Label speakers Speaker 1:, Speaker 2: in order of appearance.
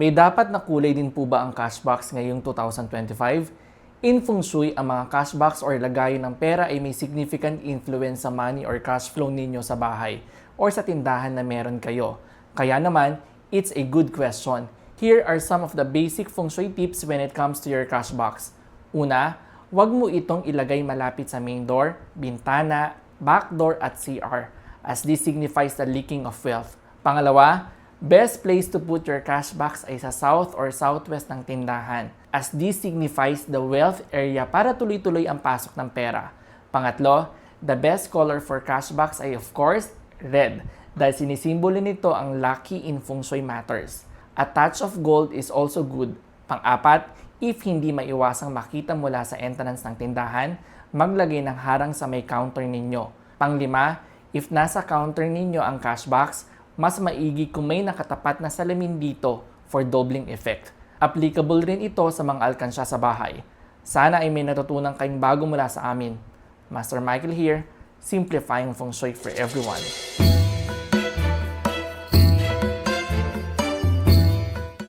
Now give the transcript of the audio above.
Speaker 1: May dapat na kulay din po ba ang cash box ngayong 2025? In Feng Shui, ang mga cash box or lagayan ng pera ay may significant influence sa money or cash flow ninyo sa bahay or sa tindahan na meron kayo. Kaya naman, it's a good question. Here are some of the basic Feng Shui tips when it comes to your cash box. Una, huwag mo itong ilagay malapit sa main door, bintana, back door at CR as this signifies the leaking of wealth. Pangalawa, best place to put your cash box ay sa south or southwest ng tindahan as this signifies the wealth area para tuloy-tuloy ang pasok ng pera. Pangatlo, the best color for cash box ay of course red dahil sinisimbolo nito ang lucky in feng shui matters. A touch of gold is also good. Pang-apat, if hindi maiwasang makita mula sa entrance ng tindahan, maglagay ng harang sa may counter ninyo. Panglima, if nasa counter ninyo ang cash box, mas maigi kung may nakatapat na salamin dito for doubling effect. Applicable rin ito sa mga alkansya sa bahay. Sana ay may natutunan kayong bago mula sa amin. Master Michael here, simplifying feng shui for everyone.